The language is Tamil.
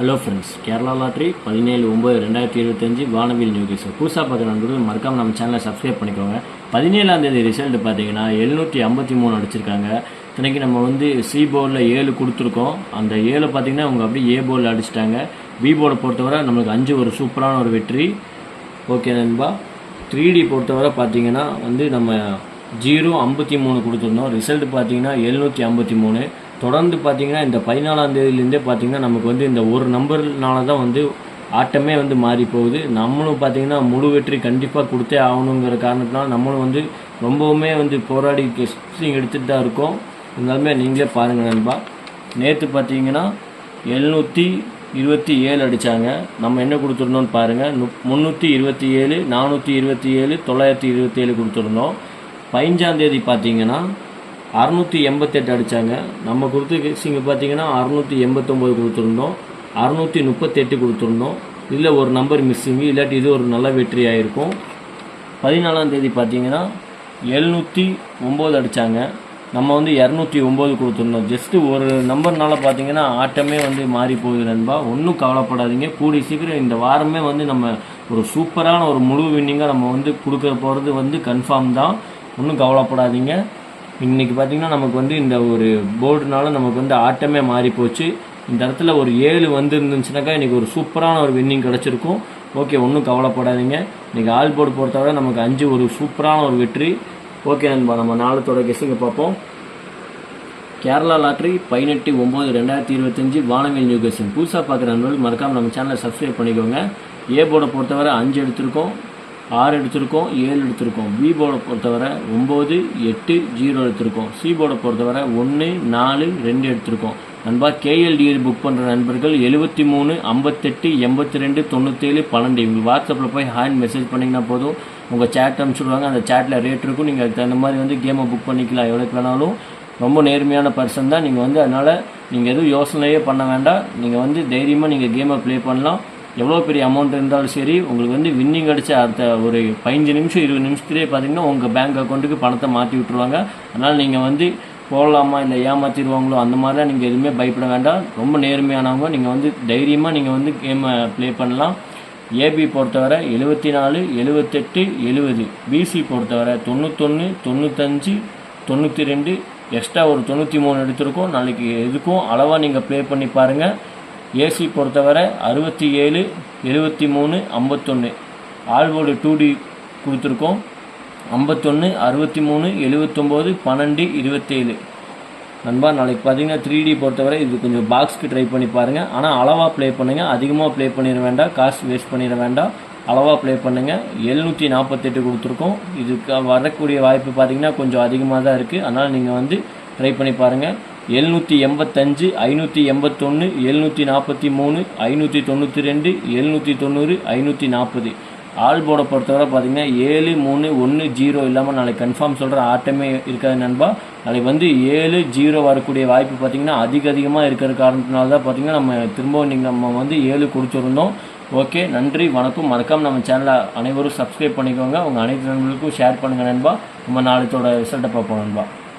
ஹலோ ஃப்ரெண்ட்ஸ் கேரளா லாட்ரி பதினேழு ஒம்பது ரெண்டாயிரத்தி இருபத்தஞ்சி வானவில் நியூஸ். புதுசாக பார்க்குற நண்பர்கள் மறக்காமல் நம்ம சேனலை சப்ஸ்கிரைப் பண்ணிக்கோங்க. பதினேழாம் தேதி ரிசல்ட் பார்த்தீங்கன்னா எழுநூற்றி ஐம்பத்தி மூணு அடிச்சிருக்காங்க. இத்தனைக்கு நம்ம வந்து சி போர்டில் ஏழு கொடுத்துருக்கோம். அந்த ஏழு பார்த்தீங்கன்னா அவங்க அப்படியே ஏ போர்டில் அடிச்சிட்டாங்க. பி போர்டை பொறுத்தவரை நம்மளுக்கு அஞ்சு ஒரு சூப்பரான ஒரு வெற்றி. ஓகே நண்பா த்ரீ டி பொறுத்தவரை பார்த்தீங்கன்னா வந்து நம்ம ஜீரோ ஐம்பத்தி மூணு கொடுத்துருந்தோம். ரிசல்ட் பார்த்தீங்கன்னா எழுநூற்றி ஐம்பத்தி மூணு தொடர்ந்து பார்த்தீங்கன்னா இந்த பதினாலாம் தேதியிலேருந்தே பார்த்தீங்கன்னா நமக்கு வந்து இந்த ஒரு நம்பர்னால தான் வந்து ஆட்டமே வந்து மாறி போகுது. நம்மளும் பார்த்தீங்கன்னா முழு வெற்றி கண்டிப்பாக கொடுத்தே ஆகணுங்கிற காரணத்தினால நம்மளும் வந்து ரொம்பவுமே வந்து போராடி கெஸ்டிங் எடுத்துகிட்டு தான் இருக்கோம். இருந்தாலுமே நீங்களே பாருங்கள் நண்பா. நேற்று பார்த்தீங்கன்னா எழுநூற்றி இருபத்தி ஏழு அடித்தாங்க நம்ம என்ன கொடுத்துருந்தோம்னு பாருங்கள் நு முந்நூற்றி இருபத்தி ஏழு நானூற்றி இருபத்தி ஏழு தொள்ளாயிரத்தி இருபத்தி ஏழு கொடுத்துருந்தோம். பதினஞ்சாந்தேதி பார்த்தீங்கன்னா அறநூற்றி எண்பத்தெட்டு அடித்தாங்க நம்ம கொடுத்த இங்கே பார்த்தீங்கன்னா அறநூற்றி எண்பத்தொம்போது கொடுத்துருந்தோம். அறநூற்றி முப்பத்தெட்டு கொடுத்துருந்தோம். இதில் ஒரு நம்பர் மிஸ்ஸிங்கு இல்லாட்டி இது ஒரு நல்ல வெற்றி ஆகிருக்கும் பதினாலாம் தேதி பார்த்தீங்கன்னா எழுநூற்றி ஒம்பது அடித்தாங்க நம்ம வந்து இரநூத்தி ஒம்பது கொடுத்துருந்தோம். ஜஸ்ட்டு ஒரு நம்பர்னால் பார்த்தீங்கன்னா ஆட்டமே வந்து மாறி போகுது நண்பா. ஒன்றும் கவலைப்படாதீங்க. கூடி சீக்கிரம் இந்த வாரமே வந்து நம்ம ஒரு சூப்பரான ஒரு முழு வின்னிங்காக நம்ம வந்து கொடுக்க போகிறது வந்து கன்ஃபார்ம் தான். ஒன்றும் கவலைப்படாதீங்க. இன்றைக்கி பார்த்திங்கன்னா நமக்கு வந்து இந்த ஒரு போர்டுனால நமக்கு வந்து ஆட்டமே மாறி போச்சு. இந்த இடத்துல ஒரு ஏழு வந்து இருந்துச்சுனாக்கா இன்றைக்கி ஒரு சூப்பரான ஒரு வின்னிங் கிடச்சிருக்கும். ஓகே ஒன்றும் கவலைப்படாதீங்க. இன்றைக்கி ஆல் போர்டு பொறுத்தவரை நமக்கு அஞ்சு ஒரு சூப்பரான ஒரு வெற்றி. ஓகே நண்பா நம்ம நாளத்தோட கெஸ்ட்டுங்க பார்ப்போம். கேரளா லாட்ரி பதினெட்டு ஒம்பது ரெண்டாயிரத்தி இருபத்தஞ்சி வானவில் நியூ கெஸ்ஸிங் புதுசாக பார்க்குற நண்பர்கள் மறக்காமல் நம்ம சேனலை சப்ஸ்கிரைப் பண்ணிக்கோங்க. ஏ போர்டை பொறுத்தவரை அஞ்சு எடுத்திருக்கோம். ஆறு எடுத்திருக்கோம் ஏழு எடுத்திருக்கோம். பி போர்டை பொறுத்தவரை ஒம்பது எட்டு ஜீரோ எடுத்திருக்கோம். சி போர்டை பொறுத்தவரை ஒன்று நாலு ரெண்டு எடுத்திருக்கோம். நண்பா கேஎல்டிஎல் புக் பண்ணுற நண்பர்கள் எழுபத்தி மூணு ஐம்பத்தெட்டு எண்பத்தி ரெண்டு தொண்ணூற்றேழு பன்னெண்டு. இவங்க வாட்ஸ்அப்பில் போய் ஹேண்ட் மெசேஜ் பண்ணிங்கன்னா போதும். உங்கள் சேட் அனுப்பிச்சுடுவாங்க. அந்த சேட்டில் ரேட் இருக்கும். நீங்கள் அதுக்கு தகுந்த மாதிரி வந்து கேமை புக் பண்ணிக்கலாம். எவ்வளோக்கு வேணாலும். ரொம்ப நேர்மையான பர்சன் தான். நீங்கள் வந்து அதனால் நீங்கள் எதுவும் யோசனையே பண்ண வேண்டாம். நீங்கள் வந்து தைரியமாக நீங்கள் கேமை ப்ளே பண்ணலாம். எவ்வளோ பெரிய அமௌண்ட் இருந்தாலும் சரி உங்களுக்கு வந்து வின்னிங் அடித்த அடுத்த ஒரு பதினஞ்சு நிமிஷம் இருபது நிமிஷத்துலேயே பார்த்தீங்கன்னா உங்கள் பேங்க் அக்கௌண்ட்டுக்கு பணத்தை மாற்றி விட்ருவாங்க அதனால் நீங்கள் வந்து போடலாமா இல்லை ஏமாற்றிடுவாங்களோ அந்த மாதிரிலாம் நீங்கள் எதுவுமே பயப்பட வேண்டாம். ரொம்ப நேர்மையானவங்க. நீங்கள் வந்து தைரியமாக நீங்கள் வந்து கேமை ப்ளே பண்ணலாம். ஏபி பொறுத்தவரை எழுபத்தி நாலு எழுபத்தெட்டு எழுபது பிசி பொறுத்தவரை தொண்ணூத்தொன்று தொண்ணூத்தஞ்சு தொண்ணூற்றி ரெண்டு எக்ஸ்ட்ரா ஒரு தொண்ணூற்றி மூணு எடுத்திருக்கோம். நாளைக்கு எதுக்கும் அளவாக நீங்கள் ப்ளே பண்ணி பாருங்கள் ஏசி பொறுத்தவரை அறுபத்தி ஏழு எழுபத்தி மூணு ஐம்பத்தொன்று ஆல்போர்டு டூ டி கொடுத்துருக்கோம். ஐம்பத்தொன்று அறுபத்தி மூணு எழுபத்தொம்போது பன்னெண்டு இருபத்தேழு. நண்பா நாளைக்கு பார்த்தீங்கன்னா த்ரீ டி பொறுத்தவரை இது கொஞ்சம் பாக்ஸ்க்கு ட்ரை பண்ணி பாருங்கள் ஆனால் அளவாக ப்ளே பண்ணுங்கள் அதிகமாக ப்ளே பண்ணிட வேண்டாம். காசு வேஸ்ட் பண்ணிட வேண்டாம். அளவாக ப்ளே பண்ணுங்கள் எழுநூற்றி நாற்பத்தெட்டு கொடுத்துருக்கோம். இதுக்கு வரக்கூடிய வாய்ப்பு பார்த்தீங்கன்னா கொஞ்சம் அதிகமாக தான் இருக்குது அதனால் நீங்கள் வந்து ட்ரை பண்ணி பாருங்கள் எழுநூற்றி எண்பத்தஞ்சு ஐநூற்றி எண்பத்தொன்று எழுநூற்றி நாற்பத்தி மூணு ஐநூற்றி தொண்ணூற்றி ரெண்டு எழுநூற்றி தொண்ணூறு ஐநூற்றி நாற்பது. ஆல் போர்டை பொறுத்தவரை பார்த்தீங்கன்னா ஏழு மூணு ஒன்று ஜீரோ இல்லாமல் நாளைக்கு கன்ஃபார்ம் சொல்கிற ஆட்டமே இருக்காது நண்பா. நாளைக்கு வந்து ஏழு ஜீரோ வரக்கூடிய வாய்ப்பு பார்த்தீங்கன்னா அதிக அதிகமாக இருக்கிற காரணத்தினால தான் பார்த்தீங்கன்னா நம்ம திரும்பவும் நீங்கள் நம்ம வந்து ஏழு கொடுத்துருந்தோம். ஓகே நன்றி வணக்கம். மறக்காமல் நம்ம சேனலை அனைவரும் சப்ஸ்கிரைப் பண்ணிக்கோங்க. உங்கள் அனைத்து நண்பர்களுக்கும் ஷேர் பண்ணுங்கள் நண்பா. நம்ம நாளைத்தோட ரிசல்ட்டை பார்ப்போம் நண்பா.